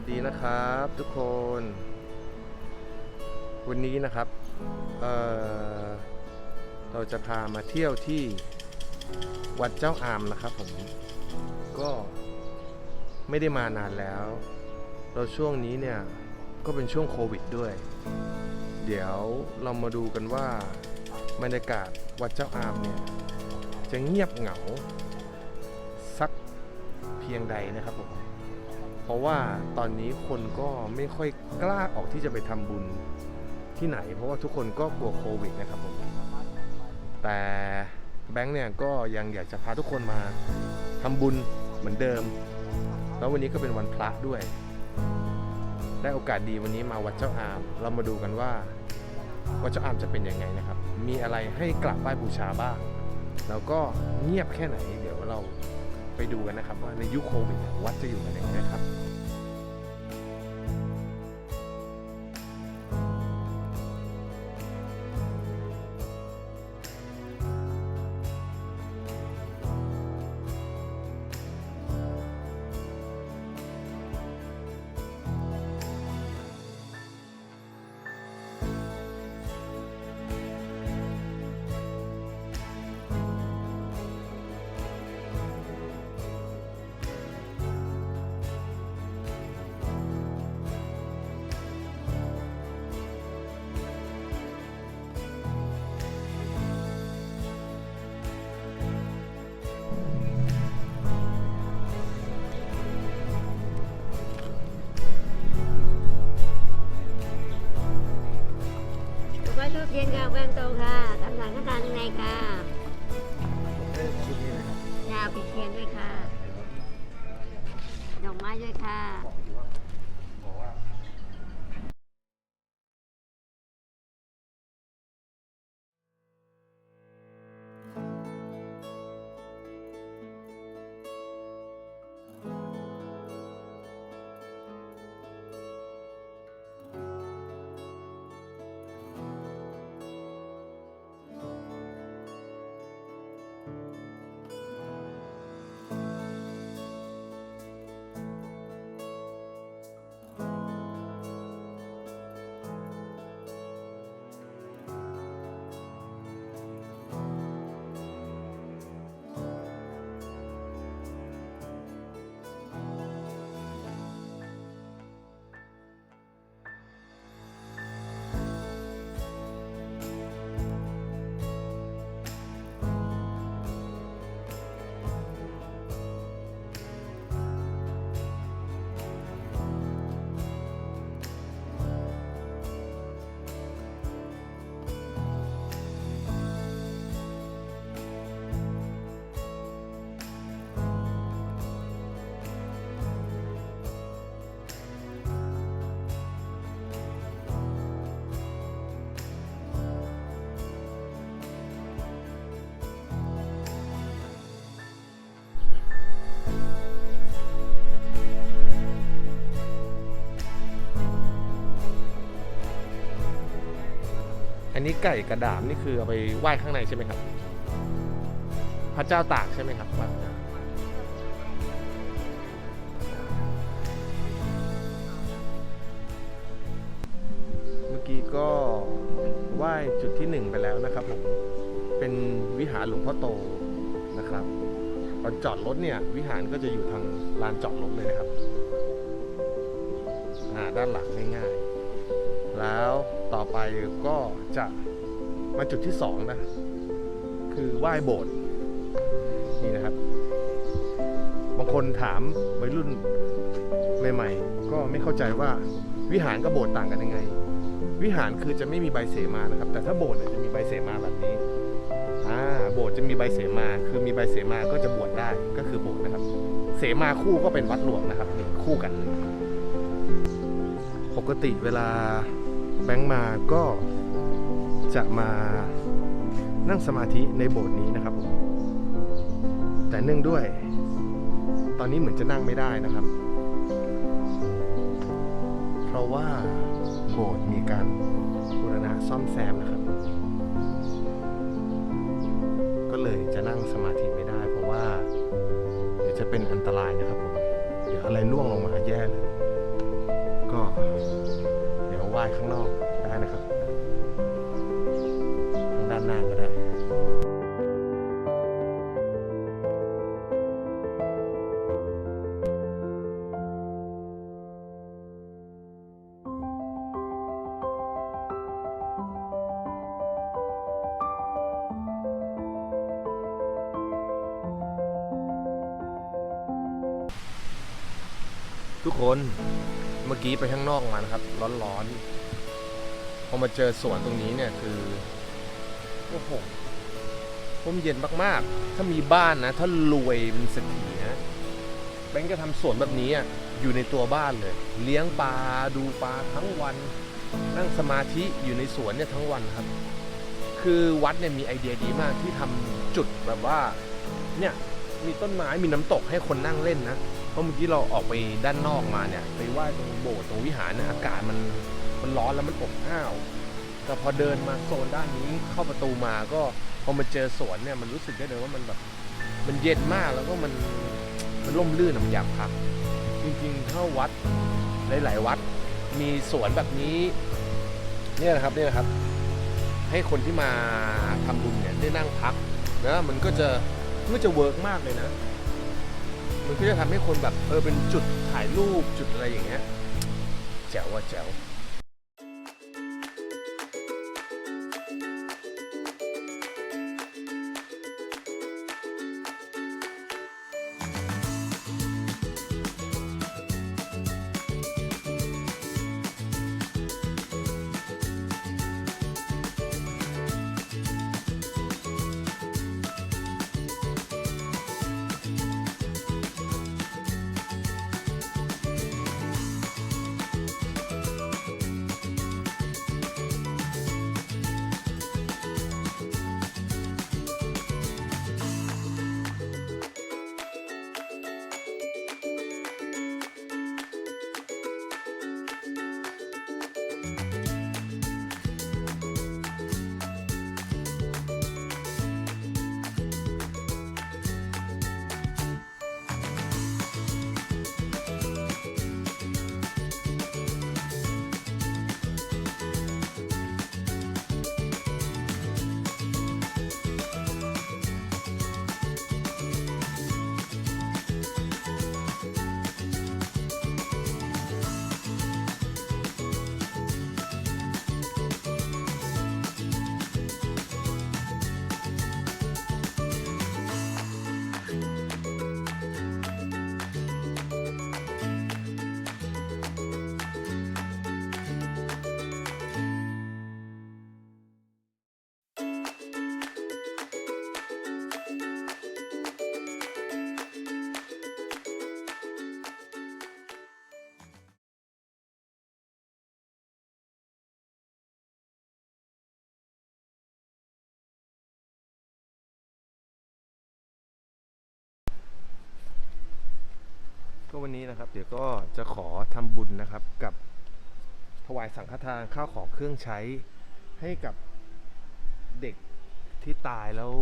ัสดีนะครับทุกคน วันนี้นะครับเเราจะพามาเที่ยวที่วัดเจ้าอามนะครับผมก็ไม่ได้มานานแล้ว เราช่วงนี้เนี่ยก็เป็นช่วงโควิดด้วย เดี๋ยวเรามาดูกันว่าบรรยากาศวัดเจ้าอามเนี่ยจะเงียบเหงาสักเพียงใดนะครับผม ราะว่าตอนนี้คนก็ไม่ค่อยกล้าออกที่จะไปทำบุญที่ไหน เพราะว่าทุกคนก็กลัวโควิดนะครับผมแต่แบงค์เนี่ยก็ยังอยากจะพาทุกคนมาทำบุญเหมือนเดิม แล้ววันนี้ก็เป็นวันพระด้วย ได้โอกาสดีวันนี้มาวัดเจ้าอาม เรามาดูกันว่าวัดเจ้าอามจะเป็นยังไงนะครับ มีอะไรให้กราบไหว้บูชาบ้าง แล้วก็เงียบแค่ไหน เดี๋ยวเราไปดูกันนะครับว่าในยุคโควิดวัดจะอยู่กันยังไงนะครับ ถูกไว้ทุกเย็นค่ะแว่นตรงค่ะตำสั่งข้างทางในค่ะยาปิดเทียนด้วยค่ะ ดอกไม้ด้วยค่ะ นี้ไก่กระดามนี่คือเอาไปไหว้ข้างในใช่ไหมครับ พระเจ้าตากใช่ไหมครับว่าเมื่อกี้ก็ไหว้จุดที่หนึ่งไปแล้วนะครับผมเป็นวิหารหลวงพ่อโตนะครับตอนจอดรถเนี่ยวิหารก็จะอยู่ทางลานจอดรถเลยนะครับอ่าด้านหลังง่ายๆแล้ว ต่อไปก็จะมาจุดที่สองนะ คือไหว้โบสถ์นี่นะครับ บางคนถามวัยรุ่นใหม่ๆ ก็ไม่เข้าใจว่าวิหารกับโบสถ์ต่างกันยังไง วิหารคือจะไม่มีใบเสมานะครับ แต่ถ้าโบสถ์จะมีใบเสมาแบบนี้อ่าโบสถ์จะมีใบเสมา คือมีใบเสมาก็จะบวชได้ก็คือโบสถ์นะครับ เสมาคู่ก็เป็นวัดหลวงนะครับคู่กัน ปกติเวลา แบงค์มาก็จะมานั่งสมาธิในโบสถ์นี้นะครับผมแต่เนื่องด้วย ตอนนี้เหมือนจะนั่งไม่ได้นะครับ เพราะว่าโบสถ์มีการบูรณะซ่อมแซมนะครับ ก็เลยจะนั่งสมาธิไม่ได้ เพราะว่า เดี๋ยวจะเป็นอันตรายนะครับผมเดี๋ยวอะไรล่วงลงมาแย่เลยเดี๋ยวไหว้ข้างนอกได้นะครับทางด้านหน้าก็ได้ทุกคน มื่อกี้ไปข้างนอกมานะครับ ร้อนๆพอมาเจอสวนตรงนี้เนี่ยคือโอ้โหร่มเย็นมากๆ ถ้ามีบ้านนะ ถ้ารวยเป็นเศรษฐีนะแบงก์ก็ทำสวนแบบนี้อยู่ในตัวบ้านเลย เลี้ยงปลาดูปลาทั้งวัน นั่งสมาธิอยู่ในสวนเนี่ยทั้งวันครับ คือวัดเนี่ยมีไอเดียดีมากที่ทำจุดแบบว่า เนี่ยมีต้นไม้มีน้ำตกให้คนนั่งเล่นนะ ราะเมื่อกี้เราออกไปด้านนอกมาเนี่ย ไปไหว้ตรงโบสถ์ตรงวิหารเนี่ยอากาศมันมันร้อนแล้วมันอบอ้าว แต่พอเดินมาโซนด้านนี้เข้าประตูมาก็พอมาเจอสวนเนี่ยมันรู้สึกได้เลยว่ามันแบบมันเย็นมากแล้วก็มันมันร่มรื่นมันอยากพัก จริงๆถ้าวัดหลาย ๆ วัดมีสวนแบบนี้เนี่ยนะครับเนี่ยนะครับ ให้คนที่มาทำบุญเนี่ยได้นั่งพักนะมันก็จะมันก็จะเวิร์กมากเลยนะ ที่จะทำให้คนแบบเออเป็นจุดถ่ายรูปจุดอะไรอย่างเงี้ยแจ๋วว่าแจ๋ว วันนี้นะครับ เดี๋ยวก็จะขอทำบุญนะครับกับถวายสังฆทานข้าวของเครื่องใช้ให้กับเด็กที่ตายแล้ว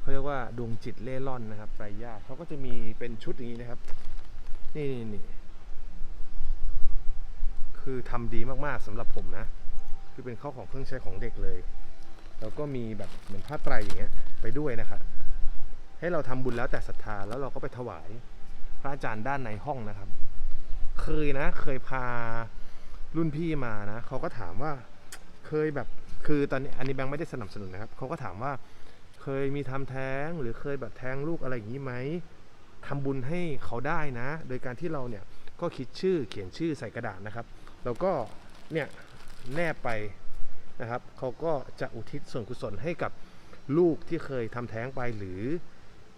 เขาเรียกว่าดวงจิตเล่ร่อนนะครับไร้ญาติเขาก็จะมีเป็นชุดอย่างนี้นะครับ นี่นี่นี่คือทำดีมากๆสำหรับผมนะ คือเป็นข้าวของเครื่องใช้ของเด็กเลย แล้วก็มีแบบเหมือนผ้าไตรอย่างเงี้ยไปด้วยนะครับ ให้เราทำบุญแล้วแต่ศรัทธาแล้วเราก็ไปถวาย พระอาจารย์ด้านในห้องนะครับ เคยนะ เคยพารุ่นพี่มานะเขาก็ถามว่าเคยแบบคือตอนนี้อันนี้แบงค์ไม่ได้สนับสนุนนะครับเขาก็ถามว่าเคยมีทำแท้งหรือเคยแบบแท้งลูกอะไรอย่างนี้ไหมทำบุญให้เขาได้นะ โดยการที่เราเนี่ยก็คิดชื่อเขียนชื่อใส่กระดาษนะครับ แล้วก็เนี่ยแนบไปนะครับเขาก็จะอุทิศส่วนกุศลให้กับลูกที่เคยทำแท้งไปหรือ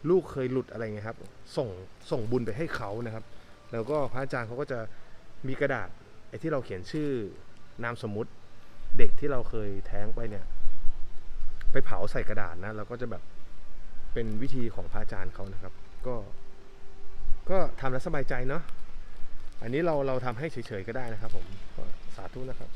ลูกเคยหลุดอะไรเงี้ยครับ ส่งส่งบุญไปให้เขานะครับ แล้วก็พระอาจารย์เขาก็จะมีกระดาษไอ้ที่เราเขียนชื่อนามสมมุติเด็กที่เราเคยแท้งไปเนี่ย ไปเผาใส่กระดาษนะแล้วก็จะแบบเป็นวิธีของพระอาจารย์เขานะครับ ก็ ก็ทำแล้วสบายใจเนาะอันนี้เราเราทำให้เฉยๆก็ได้นะครับผมสาธุนะครับ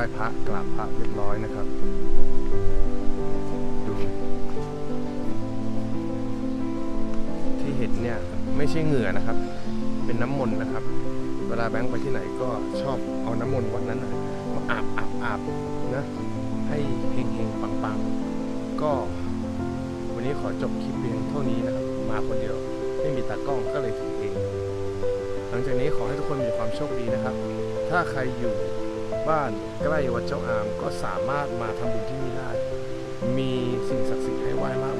ว้พระกราบพระเรียบร้อยนะครับ ดูที่เห็นเนี่ยไม่ใช่เหงื่อนะครับ เป็นน้ำมนต์นะครับ เวลาแบงค์ไปที่ไหนก็ชอบเอาน้ำมนต์วันนั้นนะมาอาบอาบอาบนะให้เฮงเฮงปังปังๆก็ วันนี้ขอจบคลิปเพียงเท่านี้นะครับ มาคนเดียวไม่มีตากล้องก็เลยถือเอง หลังจากนี้ขอให้ทุกคนมีความโชคดีนะครับ ถ้าใครอยู่ บ้านใกล้วัดเจ้าอามก็สามารถมาทำบุญที่นี่ได้ มีสิ่งศักดิ์สิทธิ์ให้ไหว้มาก